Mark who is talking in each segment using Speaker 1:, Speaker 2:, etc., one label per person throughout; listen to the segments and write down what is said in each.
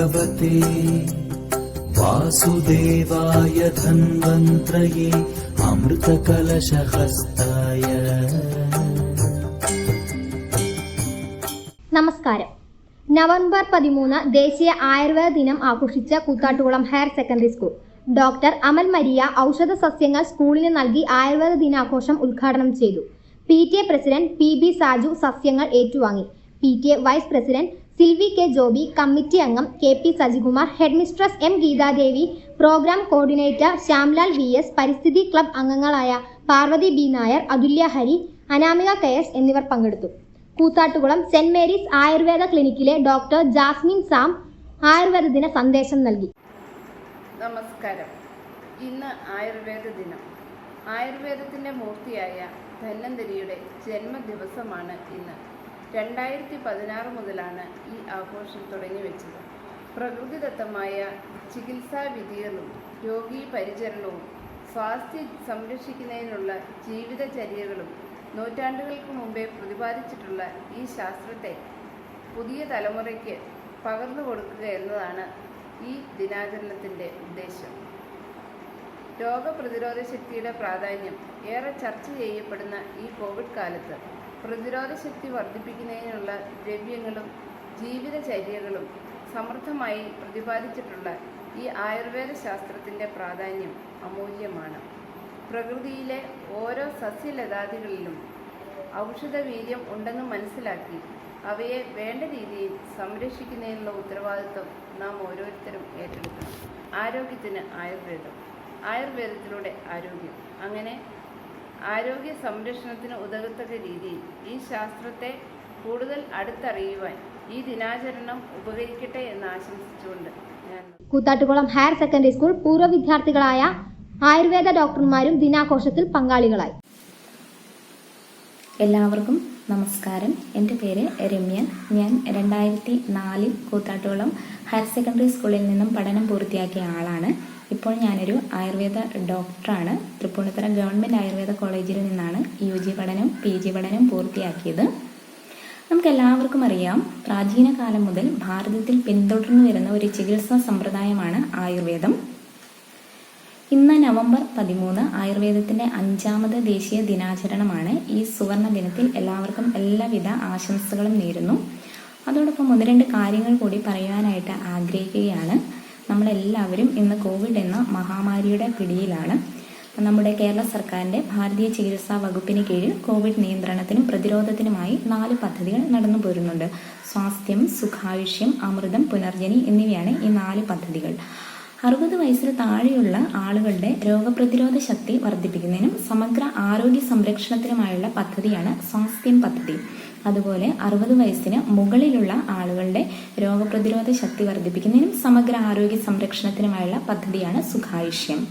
Speaker 1: भगवते वासुदेवाय धन्वन्त्रये अमृतकलशहस्ताय
Speaker 2: നമസ്കാരം നവംബർ പതിമൂന്ന് ദേശീയ ആയുർവേദ ദിനം ആഘോഷിച്ച Koothattukulam higher secondary school doctor Amal Maria ഔഷധ സസ്യങ്ങൾ സ്കൂളിന് നൽകി ആയുർവേദ ദിനാഘോഷം ഉദ്ഘാടനം ചെയ്തു P T A president P B Saju സസ്യങ്ങൾ ഏറ്റുവാങ്ങി P T A vice president Silvy K Joby committee അംഗം K P Sajikumar headmistress M Geethadevi programme coordinator Shyamlal V S പരിസ്ഥിതി ക്ലബ് അംഗങ്ങളായ Parvathy B Nair Athulya Hari Anamika K S എന്നിവർ പങ്കെടുത്തു. Koothattukulam saint Mary's Ayurveda ക്ലിനിക്കിലെ doctor Jasmine Sam Ayurveda ദിന സന്ദേശം നൽകി.
Speaker 3: നമസ്കാരം. ഇന്ന് ആയുർവേദ ദിനം. ആയുർവേദത്തിന്റെ മൂർത്തിയായ ധന്വന്തരിയുടെ ജന്മദിവസമാണ് ഇന്ന്. രണ്ടായിരത്തി പതിനാറ് മുതലാണ് ഈ ആഘോഷം തുടങ്ങി വെച്ചത് പ്രകൃതിദത്തമായ ചികിത്സാ വിധികളും രോഗീ പരിചരണവും സ്വാസ്ഥ്യം സംരക്ഷിക്കുന്നതിനുള്ള ജീവിതചര്യകളും നൂറ്റാണ്ടുകൾക്ക് മുമ്പേ പ്രതിപാദിച്ചിട്ടുള്ള ഈ ശാസ്ത്രത്തെ പുതിയ തലമുറയ്ക്ക് പകർന്നു കൊടുക്കുക എന്നതാണ് ഈ ദിനാചരണത്തിന്റെ ഉദ്ദേശം. രോഗപ്രതിരോധ ശക്തിയുടെ പ്രാധാന്യം ഏറെ ചർച്ച ചെയ്യപ്പെടുന്ന ഈ കോവിഡ് കാലത്ത്. പ്രതിരോധ ശക്തി വർദ്ധിപ്പിക്കുന്നതിനുള്ള ദ്രവ്യങ്ങളും ജീവിതചര്യകളും സമൃദ്ധമായി പ്രതിപാദിച്ചിട്ടുള്ള ഈ ആയുർവേദ ശാസ്ത്രത്തിന്റെ പ്രാധാന്യം അമൂല്യമാണ്. പ്രകൃതിയിലെ ഓരോ സസ്യലതാദികളിലും ഔഷധവീര്യം ഉണ്ടെന്ന് മനസ്സിലാക്കി അവയെ വേണ്ട രീതിയിൽ സംരക്ഷിക്കുന്നതിനുള്ള ഉത്തരവാദിത്വം നാം ഓരോരുത്തരും ഏറ്റെടുക്കണം. ആരോഗ്യത്തിന് ആയുർവേദം. ആയുർവേദത്തിലൂടെ ആരോഗ്യം. അങ്ങനെ ആരോഗ്യ സംരക്ഷണത്തിന് ഉതകത്തക്ക രീതിയിൽ ഈ ശാസ്ത്രത്തെ കൂടുതൽ അടുത്തറിയുവാൻ ഈ ദിനാചരണം ഉപകരിക്കട്ടെ എന്ന് ആശംസിച്ചുകൊണ്ട് ഞാൻ
Speaker 2: കൂത്താട്ടുകുളം ഹയർ സെക്കൻഡറി സ്കൂൾ പൂർവ വിദ്യാർത്ഥികളായ ആയുർവേദ ഡോക്ടർമാരും ദിനാഘോഷത്തിൽ പങ്കാളികളായി.
Speaker 4: എല്ലാവർക്കും നമസ്കാരം. എന്റെ പേര് രമ്യ. ഞാൻ രണ്ടായിരത്തി നാലിൽ കൂത്താട്ടുകുളം ഹയർ സെക്കൻഡറി സ്കൂളിൽ നിന്നും പഠനം പൂർത്തിയാക്കിയ ആളാണ്. ഇപ്പോൾ ഞാനൊരു ആയുർവേദ ഡോക്ടറാണ്. തൃപ്പൂണിത്തുറ ഗവൺമെന്റ് ആയുർവേദ കോളേജിൽ നിന്നാണ് യു ജി പഠനം പി ജി പഠനം പൂർത്തിയാക്കിയത്. നമുക്ക് എല്ലാവർക്കും അറിയാം പ്രാചീന കാലം മുതൽ ഭാരതത്തിൽ പിന്തുടർന്നു വരുന്ന ഒരു ചികിത്സാ സമ്പ്രദായമാണ് ആയുർവേദം. ഇന്ന് നവംബർ പതിമൂന്ന് ആയുർവേദത്തിന്റെ അഞ്ചാമത് ദേശീയ ദിനാചരണമാണ്. ഈ സുവർണ ദിനത്തിൽ എല്ലാവർക്കും എല്ലാവിധ ആശംസകളും നേരുന്നു. അതോടൊപ്പം ഒന്ന് രണ്ട് കാര്യങ്ങൾ കൂടി പറയുവാനായിട്ട് ആഗ്രഹിക്കുകയാണ്. നമ്മളെല്ലാവരും ഇന്ന് കോവിഡ് എന്ന മഹാമാരിയുടെ പിടിയിലാണ്. നമ്മുടെ കേരള സർക്കാരിന്റെ ഭാരതീയ ചികിത്സാ വകുപ്പിന് കീഴിൽ കോവിഡ് നിയന്ത്രണത്തിനും പ്രതിരോധത്തിനുമായി നാല് പദ്ധതികൾ നടന്നു പോരുന്നുണ്ട്. സ്വാസ്ഥ്യം സുഖായുഷ്യം അമൃതം പുനർജനി എന്നിവയാണ് ഈ നാല് പദ്ധതികൾ. അറുപത് വയസ്സിൽ താഴെയുള്ള ആളുകളുടെ രോഗപ്രതിരോധ ശക്തി വർദ്ധിപ്പിക്കുന്നതിനും സമഗ്ര ആരോഗ്യ സംരക്ഷണത്തിനുമായുള്ള പദ്ധതിയാണ് സ്വാസ്ഥ്യം പദ്ധതി. അതുപോലെ അറുപത് വയസ്സിന് മുകളിലുള്ള ആളുകളുടെ രോഗപ്രതിരോധ ശക്തി വർദ്ധിപ്പിക്കുന്നതിനും സമഗ്ര ആരോഗ്യ സംരക്ഷണത്തിനുമായുള്ള പദ്ധതിയാണ് സുഖായുഷ്യം.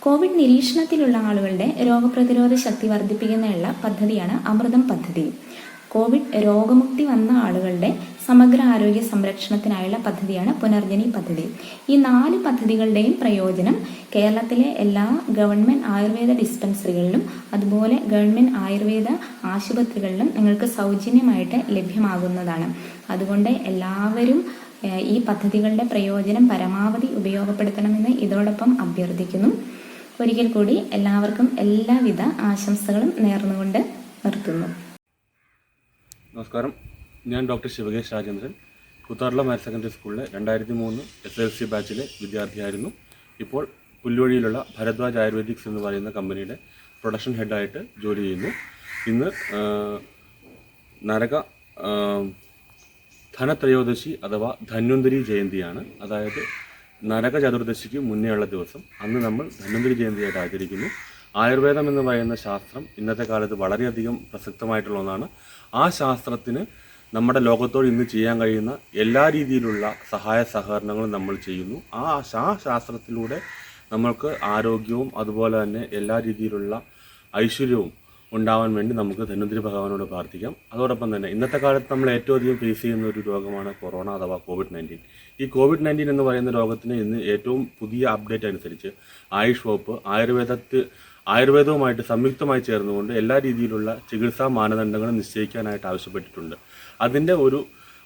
Speaker 4: കോവിഡ് നിരീക്ഷണത്തിലുള്ള ആളുകളുടെ രോഗപ്രതിരോധ ശക്തി വർദ്ധിപ്പിക്കുന്നതിനുള്ള പദ്ധതിയാണ് അമൃതം പദ്ധതി. കോവിഡ് രോഗമുക്തി വന്ന ആളുകളുടെ സമഗ്ര ആരോഗ്യ സംരക്ഷണത്തിനായുള്ള പദ്ധതിയാണ് പുനർജനി പദ്ധതി. ഈ നാല് പദ്ധതികളുടെയും പ്രയോജനം കേരളത്തിലെ എല്ലാ ഗവൺമെന്റ് ആയുർവേദ ഡിസ്പെൻസറികളിലും അതുപോലെ ഗവൺമെന്റ് ആയുർവേദ ആശുപത്രികളിലും നിങ്ങൾക്ക് സൗജന്യമായിട്ട് ലഭ്യമാകുന്നതാണ്. അതുകൊണ്ട് എല്ലാവരും ഈ പദ്ധതികളുടെ പ്രയോജനം പരമാവധി ഉപയോഗപ്പെടുത്തണമെന്ന് ഇതോടൊപ്പം അഭ്യർത്ഥിക്കുന്നു. ഒരിക്കൽ കൂടി എല്ലാവർക്കും എല്ലാവിധ ആശംസകളും നേർന്നുകൊണ്ട് നിർത്തുന്നു.
Speaker 5: നമസ്കാരം. ഞാൻ ഡോക്ടർ ശിവകേശ് രാജേന്ദ്രൻ. കുത്താർളം ഹയർ സെക്കൻഡറി സ്കൂളിലെ രണ്ടായിരത്തി മൂന്ന് എസ് എൽ സി ബാച്ചിലെ വിദ്യാർത്ഥിയായിരുന്നു. ഇപ്പോൾ പുല്ലുവഴിയിലുള്ള ഭരദ്വാജ് ആയുർവേദിക്സ് എന്ന് പറയുന്ന കമ്പനിയുടെ പ്രൊഡക്ഷൻ ഹെഡായിട്ട് ജോലി ചെയ്യുന്നു. ഇന്ന് നരക ധനത്രയോദശി അഥവാ ധന്വന്തരി ജയന്തിയാണ്. അതായത് നരക ചതുർദശിക്ക് മുന്നേയുള്ള ദിവസം. അന്ന് നമ്മൾ ധന്വന്തരി ജയന്തിയായിട്ട് ആചരിക്കുന്നു. ആയുർവേദം എന്ന് പറയുന്ന ശാസ്ത്രം ഇന്നത്തെ കാലത്ത് വളരെയധികം പ്രസക്തമായിട്ടുള്ള ഒന്നാണ്. ആ ശാസ്ത്രത്തിന് നമ്മുടെ ലോകത്തോട് ഇന്ന് ചെയ്യാൻ കഴിയുന്ന എല്ലാ രീതിയിലുള്ള സഹായ സഹകരണങ്ങളും നമ്മൾ ചെയ്യുന്നു. ആ ആ ശാസ്ത്രത്തിലൂടെ നമ്മൾക്ക് ആരോഗ്യവും അതുപോലെ തന്നെ എല്ലാ രീതിയിലുള്ള ഐശ്വര്യവും ഉണ്ടാവാൻ വേണ്ടി നമുക്ക് ധന്വന്തിരി ഭഗവാനോട് പ്രാർത്ഥിക്കാം. അതോടൊപ്പം തന്നെ ഇന്നത്തെ കാലത്ത് നമ്മൾ ഏറ്റവും അധികം ഫേസ് ചെയ്യുന്ന ഒരു രോഗമാണ് കൊറോണ അഥവാ കോവിഡ് നയന്റീൻ. ഈ കോവിഡ് നയന്റീൻ എന്ന് പറയുന്ന രോഗത്തിന് ഇന്ന് ഏറ്റവും പുതിയ അപ്ഡേറ്റ് അനുസരിച്ച് ആയുഷ് വകുപ്പ് ആയുർവേദത്തിൽ ആയുർവേദവുമായിട്ട് സംയുക്തമായി ചേർന്നുകൊണ്ട് എല്ലാ രീതിയിലുള്ള ചികിത്സാ മാനദണ്ഡങ്ങളും നിശ്ചയിക്കാനായിട്ട് ആവശ്യപ്പെട്ടിട്ടുണ്ട്. അതിന്റെ ഒരു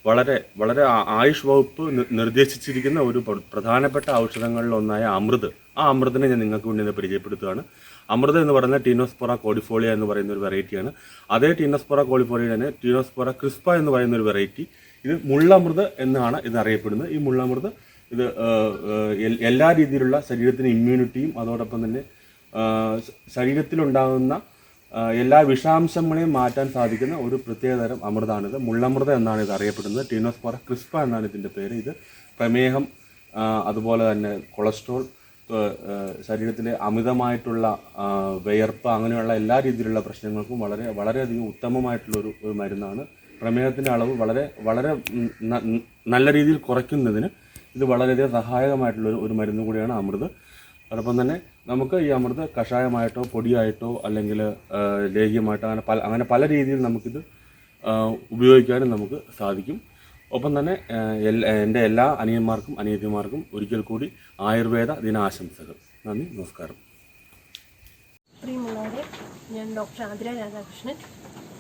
Speaker 5: വളരെ വളരെ ആയുഷ് വകുപ്പ് നിർദ്ദേശിച്ചിരിക്കുന്ന ഒരു പ്രധാനപ്പെട്ട ഔഷധങ്ങളിൽ ഒന്നായ അമൃത്. ആ അമൃതിനെ ഞാൻ നിങ്ങൾക്ക് മുന്നിൽ പരിചയപ്പെടുത്തുകയാണ്. അമൃത് എന്ന് പറയുന്നത് ടീനോസ്പൊറ കോഡിഫോളിയ എന്ന് പറയുന്ന ഒരു വെറൈറ്റിയാണ്. അതേ ടീനോസ്പൊറ കോഡിഫോളിയ തന്നെ ടീനോസ്പൊറ ക്രിസ്പ എന്ന് പറയുന്ന ഒരു വെറൈറ്റി. ഇത് മുള്ളമൃത് എന്നാണ് ഇത് അറിയപ്പെടുന്നത് ഈ മുള്ളമൃത് ഇത് എല്ലാ രീതിയിലുള്ള ശരീരത്തിന് ഇമ്മ്യൂണിറ്റിയും അതോടൊപ്പം തന്നെ ശരീരത്തിലുണ്ടാകുന്ന എല്ലാ വിഷാംശങ്ങളെയും മാറ്റാൻ സാധിക്കുന്ന ഒരു പ്രത്യേകതരം അമൃതാണിത്. മുള്ളമൃതം എന്നാണ് ഇത് അറിയപ്പെടുന്നത്. ടീനോസ്പോറ ക്രിസ്പ എന്നാണ് ഇതിന്റെ പേര്. ഇത് പ്രമേഹം അതുപോലെ തന്നെ കൊളസ്ട്രോൾ ശരീരത്തിലെ അമിതമായിട്ടുള്ള വിയർപ്പ് അങ്ങനെയുള്ള എല്ലാ രീതിയിലുള്ള പ്രശ്നങ്ങൾക്കും വളരെ വളരെയധികം ഉത്തമമായിട്ടുള്ള ഒരു മരുന്നാണ്. പ്രമേഹത്തിന്റെ അളവ് വളരെ വളരെ നല്ല രീതിയിൽ കുറയ്ക്കുന്നതിന് ഇത് വളരെയധികം സഹായകമായിട്ടുള്ള ഒരു മരുന്ന് കൂടിയാണ് അമൃത്. അതോടൊപ്പം തന്നെ നമുക്ക് ഈ അമൃത് കഷായമായിട്ടോ പൊടിയായിട്ടോ അല്ലെങ്കിൽ ലേഹ്യമായിട്ടോ അങ്ങനെ പല അങ്ങനെ പല രീതിയിൽ നമുക്കിത് ഉപയോഗിക്കാനും നമുക്ക് സാധിക്കും. ഒപ്പം തന്നെ എന്റെ എല്ലാ അനിയന്മാർക്കും അനിയത്തിമാർക്കും ഒരിക്കൽ കൂടി ആയുർവേദ ദിനാശംസകൾ. നന്ദി നമസ്കാരം.
Speaker 6: പ്രിയമുള്ളവരെ ഞാൻ doctor Athira Radhakrishnan.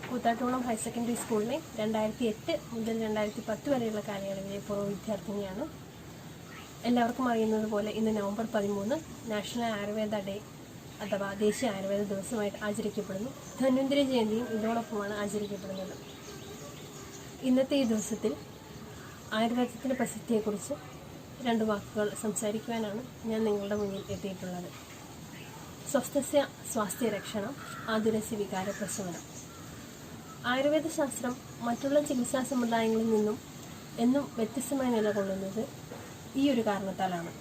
Speaker 6: കൂത്താട്ടോളം higher secondary സ്കൂളിലെ രണ്ടായിരത്തി എട്ട് മുതൽ രണ്ടായിരത്തി പത്ത് വരെയുള്ള കാലയളവിലെ പൂർവ വിദ്യാർത്ഥിനിയാണ്. എല്ലാവർക്കും അറിയുന്നത് പോലെ ഇന്ന് നവംബർ പതിമൂന്ന് നാഷണൽ ആയുർവേദ ഡേ അഥവാ ദേശീയ ആയുർവേദ ദിവസമായിട്ട് ആചരിക്കപ്പെടുന്നു. ധന്വന്തരി ജയന്തിയും ഇതോടൊപ്പമാണ് ആചരിക്കപ്പെടുന്നത്. ഇന്നത്തെ ഈ ദിവസത്തിൽ ആയുർവേദത്തിന്റെ പ്രസക്തിയെക്കുറിച്ച് രണ്ട് വാക്കുകൾ സംസാരിക്കുവാനാണ് ഞാൻ നിങ്ങളുടെ മുന്നിൽ എത്തിയിട്ടുള്ളത്. സ്വസ്ഥസ്യ സ്വാസ്ഥ്യരക്ഷണം ആതുരസ്യ വികാര പ്രശമനം ആയുർവേദ ശാസ്ത്രം മറ്റുള്ള ചികിത്സാ സമ്പ്രദായങ്ങളിൽ നിന്നും എന്നും വ്യത്യസ്തമായി നിലകൊള്ളുന്നത് ഈ ഒരു കാരണത്താലാണ്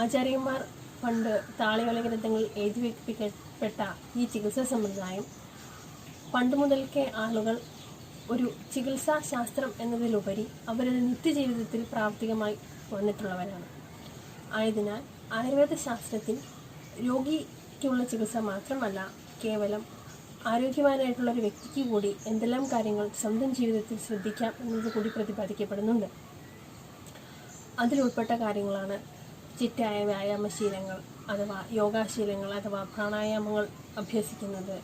Speaker 6: ആചാര്യന്മാർ പണ്ട് താളിയോല ഗ്രന്ഥങ്ങളിൽ എഴുതി വെപ്പിക്കപ്പെട്ട ഈ ചികിത്സാ സമ്പ്രദായം പണ്ട് മുതൽക്കേ ആളുകൾ ഒരു ചികിത്സാ ശാസ്ത്രം എന്നതിലുപരി അവരുടെ നിത്യജീവിതത്തിൽ പ്രാവർത്തികമായി വന്നിട്ടുള്ളവരാണ്. ആയതിനാൽ ആയുർവേദ ശാസ്ത്രത്തിൽ രോഗിക്കുള്ള ചികിത്സ മാത്രമല്ല കേവലം ആരോഗ്യവാനായിട്ടുള്ള ഒരു വ്യക്തിക്ക് കൂടി എന്തെല്ലാം കാര്യങ്ങൾ സ്വന്തം ജീവിതത്തിൽ ശ്രദ്ധിക്കാം എന്നത് കൂടി പ്രതിപാദിക്കപ്പെടുന്നുണ്ട്. അതിലുൾപ്പെട്ട കാര്യങ്ങളാണ് ചിറ്റായ വ്യായാമശീലങ്ങൾ അഥവാ യോഗാശീലങ്ങൾ അഥവാ പ്രാണായാമങ്ങൾ അഭ്യസിക്കുന്നത്.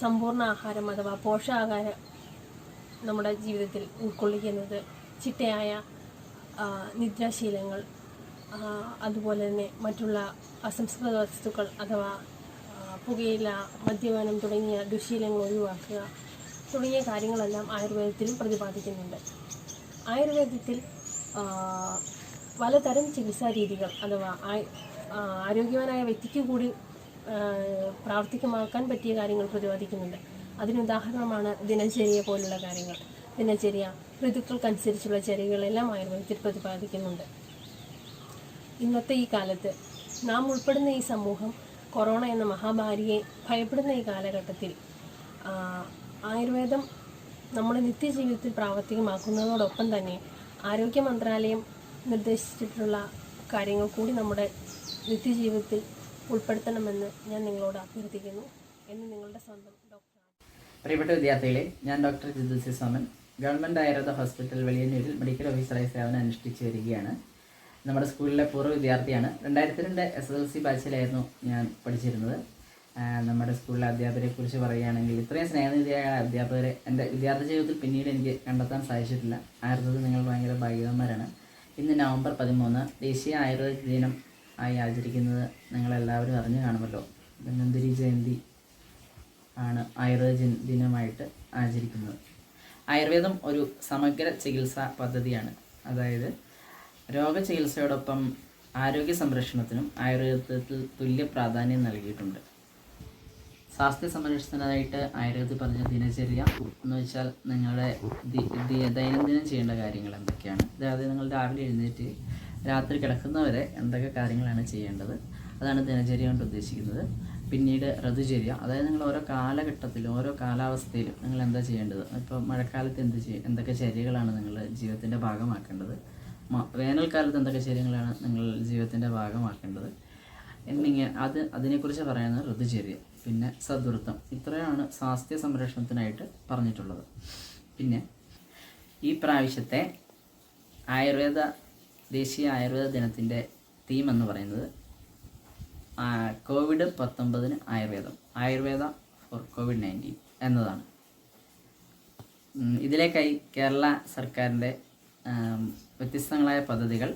Speaker 6: സമ്പൂർണ ആഹാരം അഥവാ പോഷകാഹാരം നമ്മുടെ ജീവിതത്തിൽ ഉൾക്കൊള്ളിക്കുന്നത് ചിട്ടയായ നിദ്രാശീലങ്ങൾ അതുപോലെ തന്നെ മറ്റുള്ള അസംസ്കൃത വസ്തുക്കൾ അഥവാ പുകയില മദ്യപാനം തുടങ്ങിയ ദുശീലങ്ങൾ ഒഴിവാക്കുക തുടങ്ങിയ കാര്യങ്ങളെല്ലാം ആയുർവേദത്തിലും പ്രതിപാദിക്കുന്നുണ്ട്. ആയുർവേദത്തിൽ പലതരം ചികിത്സാ രീതികൾ അഥവാ ആരോഗ്യവാനായ വ്യക്തിക്ക് കൂടി പ്രാവർത്തികമാക്കാൻ പറ്റിയ കാര്യങ്ങൾ പ്രതിപാദിക്കുന്നുണ്ട്. അതിനുദാഹരണമാണ് ദിനചര്യ പോലുള്ള കാര്യങ്ങൾ. ദിനചര്യ ഋതുക്കൾക്കനുസരിച്ചുള്ള ചര്യകളെല്ലാം ആയുർവേദത്തിൽ പ്രതിപാദിക്കുന്നുണ്ട്. ഇന്നത്തെ ഈ കാലത്ത് നാം ഉൾപ്പെടുന്ന ഈ സമൂഹം കൊറോണ എന്ന മഹാമാരിയെ ഭയപ്പെടുന്ന ഈ കാലഘട്ടത്തിൽ ആയുർവേദം നമ്മുടെ നിത്യജീവിതത്തിൽ പ്രാവർത്തികമാക്കുന്നതോടൊപ്പം തന്നെ ആരോഗ്യ മന്ത്രാലയം നിർദ്ദേശിച്ചിട്ടുള്ള കാര്യങ്ങൾ കൂടി നമ്മുടെ നിത്യജീവിതത്തിൽ ഉൾപ്പെടുത്തണമെന്ന് ഞാൻ നിങ്ങളോട് അഭ്യർത്ഥിക്കുന്നു. എന്ന് നിങ്ങളുടെ സ്വന്തം ഡോക്ടർ
Speaker 7: പ്രിയപ്പെട്ട വിദ്യാർത്ഥികളെ ഞാൻ doctor Jithu C Soman. Government Ayurveda hospital വെളിയന്നൂരിൽ medical ഓഫീസറായി സേവനം അനുഷ്ഠിച്ചു വരികയാണ്. നമ്മുടെ സ്കൂളിലെ പൂർവ വിദ്യാർത്ഥിയാണ്. രണ്ടായിരത്തി രണ്ട് എസ് എൽ സി ബാച്ചിലായിരുന്നു ഞാൻ പഠിച്ചിരുന്നത്. നമ്മുടെ സ്കൂളിലെ അധ്യാപകരെ കുറിച്ച് പറയുകയാണെങ്കിൽ ഇത്രയും സ്നേഹനിധിയായ അധ്യാപകരെ എന്റെ വിദ്യാർത്ഥി ജീവിതത്തിൽ പിന്നീട് എനിക്ക് കണ്ടെത്താൻ സാധിച്ചിട്ടില്ല. ആയിരുന്നത് നിങ്ങൾ ഭയങ്കര ഭാഗ്യവാന്മാരാണ്. ഇന്ന് നവംബർ പതിമൂന്ന് ദേശീയ ആയുർവേദ ദിനം ആയി ആചരിക്കുന്നത് നിങ്ങളെല്ലാവരും അറിഞ്ഞു കാണുമല്ലോ. ധന്വന്തരി ജയന്തി ആണ് ആയുർവേദ ദിനമായിട്ട് ആചരിക്കുന്നത്. ആയുർവേദം ഒരു സമഗ്ര ചികിത്സാ പദ്ധതിയാണ്. അതായത് രോഗചികിത്സയോടൊപ്പം ആരോഗ്യ സംരക്ഷണത്തിനും ആയുർവേദത്തിൽ തുല്യ പ്രാധാന്യം നൽകിയിട്ടുണ്ട്. സ്വാസ്ഥ്യ സംരക്ഷണത്തിനായിട്ട് ആയുർവേദത്തിൽ പറഞ്ഞ ദിനചര്യ എന്ന് വെച്ചാൽ നിങ്ങളുടെ ദൈനംദിനം ചെയ്യേണ്ട കാര്യങ്ങൾ എന്തൊക്കെയാണ്? അതായത് നിങ്ങൾ രാവിലെ എഴുന്നേറ്റ് രാത്രി കിടക്കുന്നവരെ എന്തൊക്കെ കാര്യങ്ങളാണ് ചെയ്യേണ്ടത്? അതാണ് ദിനചര്യ കൊണ്ട് ഉദ്ദേശിക്കുന്നത്. പിന്നീട് ഋതുചര്യ. അതായത് നിങ്ങൾ ഓരോ കാലഘട്ടത്തിലും ഓരോ കാലാവസ്ഥയിലും നിങ്ങൾ എന്താ ചെയ്യേണ്ടത്? ഇപ്പോൾ മഴക്കാലത്ത് എന്ത് ചെയ്യും എന്തൊക്കെ ചര്യകളാണ് നിങ്ങൾ ജീവിതത്തിന്റെ ഭാഗമാക്കേണ്ടത്? വേനൽക്കാലത്ത് എന്തൊക്കെ ചര്യങ്ങളാണ് നിങ്ങൾ ജീവിതത്തിന്റെ ഭാഗമാക്കേണ്ടത്? എന്നിങ്ങനെ അത് അതിനെക്കുറിച്ച് പറയുന്നത് ഋതുചര്യ. പിന്നെ സദ്വൃത്തം ഇത്രയാണ് സ്വാസ്ഥ്യ സംരക്ഷണത്തിനായിട്ട് പറഞ്ഞിട്ടുള്ളത്. പിന്നെ ഈ പ്രാവശ്യത്തെ ആയുർവേദ ദേശീയ ആയുർവേദ ദിനത്തിന്റെ തീം എന്ന് പറയുന്നത് കോവിഡ് പത്തൊമ്പതിന് ആയുർവേദം. ആയുർവേദ ഫോർ കോവിഡ് നയന്റീൻ എന്നതാണ്. ഇതിലേക്കായി കേരള സർക്കാരിന്റെ വ്യത്യസ്തങ്ങളായ പദ്ധതികൾ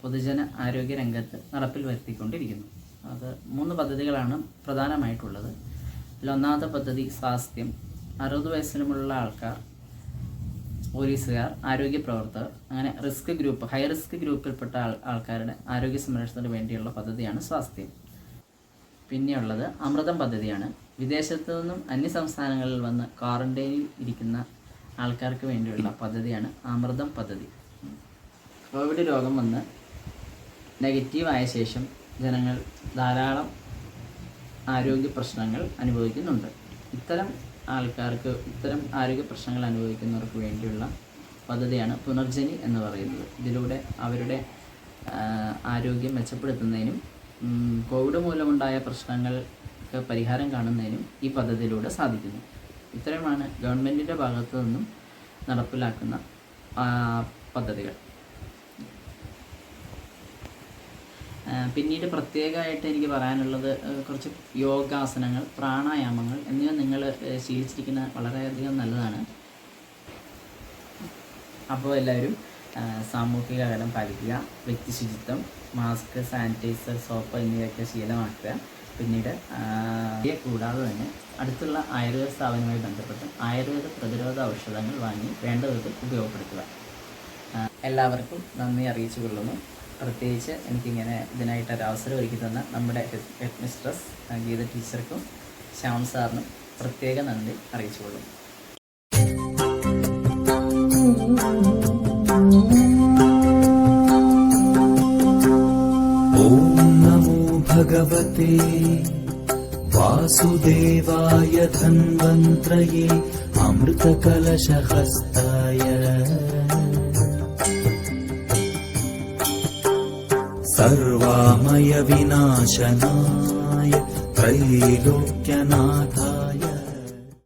Speaker 7: പൊതുജന ആരോഗ്യ രംഗത്ത് നടപ്പിൽ വരുത്തിക്കൊണ്ടിരിക്കുന്നു. അത് മൂന്ന് പദ്ധതികളാണ് പ്രധാനമായിട്ടുള്ളത്. അതിലൊന്നാമത്തെ പദ്ധതി സ്വാസ്ഥ്യം. അറുപത് വയസ്സിനുമുള്ള ആൾക്കാർ പോലീസുകാർ ആരോഗ്യ പ്രവർത്തകർ അങ്ങനെ റിസ്ക് ഗ്രൂപ്പ് ഹൈ റിസ്ക് ഗ്രൂപ്പിൽപ്പെട്ട ആൾ ആൾക്കാരുടെ ആരോഗ്യ സംരക്ഷണത്തിന് വേണ്ടിയുള്ള പദ്ധതിയാണ് സ്വാസ്ഥ്യം. പിന്നെയുള്ളത് അമൃതം പദ്ധതിയാണ്. വിദേശത്തു നിന്നും അന്യ സംസ്ഥാനങ്ങളിൽ വന്ന് ക്വാറന്റൈനിൽ ഇരിക്കുന്ന ആൾക്കാർക്ക് വേണ്ടിയുള്ള പദ്ധതിയാണ് അമൃതം പദ്ധതി. കോവിഡ് രോഗം വന്ന് നെഗറ്റീവായ ശേഷം ജനങ്ങൾ ധാരാളം ആരോഗ്യ പ്രശ്നങ്ങൾ അനുഭവിക്കുന്നുണ്ട്. ഇത്തരം ആൾക്കാർക്ക് ഇത്തരം ആരോഗ്യ പ്രശ്നങ്ങൾ അനുഭവിക്കുന്നവർക്ക് വേണ്ടിയുള്ള പദ്ധതിയാണ് പുനർജനി എന്ന് പറയുന്നത്. ഇതിലൂടെ അവരുടെ ആരോഗ്യം മെച്ചപ്പെടുത്തുന്നതിനും കോവിഡ് മൂലമുണ്ടായ പ്രശ്നങ്ങൾക്ക് പരിഹാരം കാണുന്നതിനും ഈ പദ്ധതിയിലൂടെ സാധിക്കുന്നു. ഇത്തരമാണ് ഗവൺമെന്റിന്റെ ഭാഗത്തു നിന്നും നടപ്പിലാക്കുന്ന പദ്ധതികൾ ആ, പിന്നീട് പ്രത്യേകമായിട്ട് എനിക്ക് പറയാനുള്ളത് കുറച്ച് യോഗാസനങ്ങൾ പ്രാണായാമങ്ങൾ എന്നിവ നിങ്ങൾ ശീലിച്ചിരിക്കുന്ന വളരെയധികം നല്ലതാണ്. അപ്പോൾ എല്ലാവരും സാമൂഹിക അകലം പാലിക്കുക വ്യക്തി ശുചിത്വം മാസ്ക് സാനിറ്റൈസർ സോപ്പ് എന്നിവയൊക്കെ ശീലമാക്കുക. പിന്നീട് കൂടാതെ തന്നെ അടുത്തുള്ള ആയുർവേദ സ്ഥാപനവുമായി ബന്ധപ്പെട്ട് ആയുർവേദ പ്രതിരോധ ഔഷധങ്ങൾ വാങ്ങി വേണ്ട വിധത്തിൽ ഉപയോഗപ്പെടുത്തുക എല്ലാവർക്കും നന്ദി അറിയിച്ചു കൊള്ളുന്നു പ്രത്യേകിച്ച് എനിക്കിങ്ങനെ ഇതിനായിട്ട് ഒരു അവസരം ഒരുക്കി തന്ന നമ്മുടെ ഹെഡ് മിസ്ട്രസ് ഗീത ടീച്ചർക്കും ശ്യാം സാറിനും പ്രത്യേക നന്ദി
Speaker 1: അറിയിച്ചുകൊള്ളും ഭഗവത്തെ വാസുദേവായ ധന്വന്ത്രയേ അമൃതകലശഹസ്ത सर्वामयविनाशनाय त्रैलोक्यनाथा